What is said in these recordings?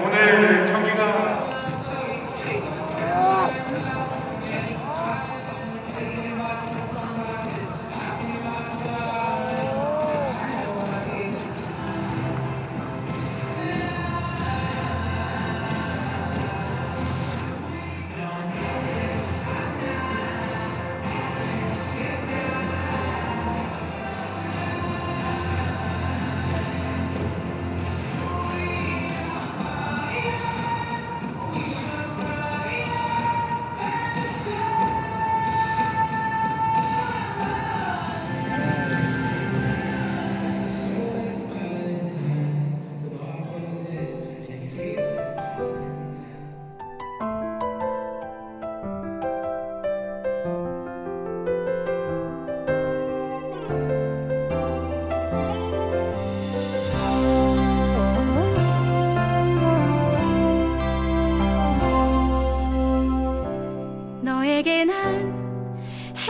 오늘 경기가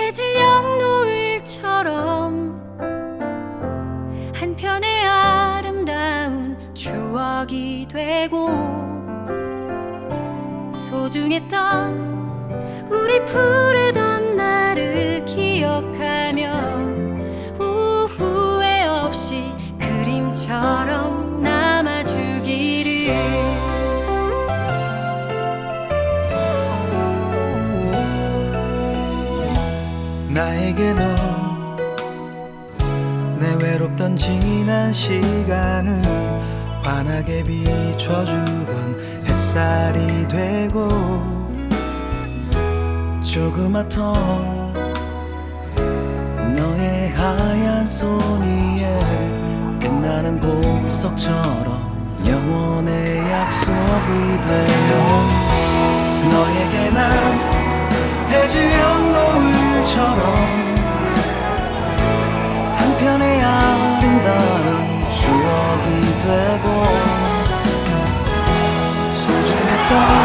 해질녘 노을처럼 한편의 아름다운 추억이 되고 소중했던 우리 푸르던 나에게 너내 외롭던 지난 시간을 환하게 비춰주던 햇살이 되고 조그맣던 너의 하얀 손 위에 빛나는 보석처럼 영원의 약속이 되어 너에게 난 해질녘 노을처 소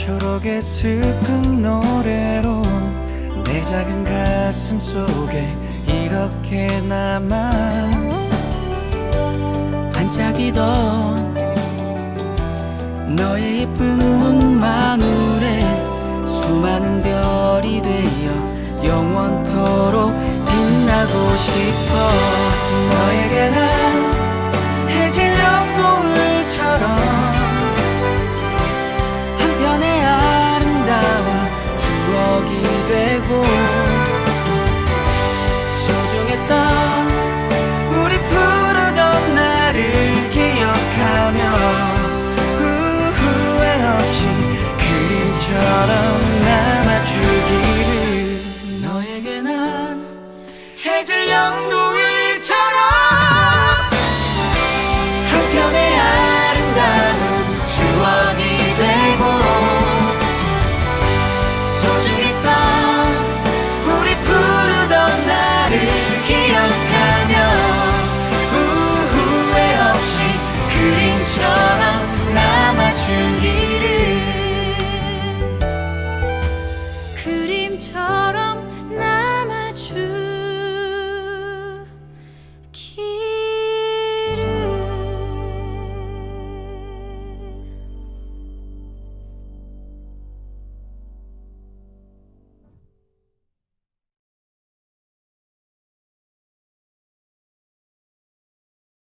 초록의 슬픈 노래로 내 작은 가슴 속에 이렇게 남아 반짝이던 너의 예쁜 눈망울에 수많은 별이 되어 영원토록 빛나고 싶어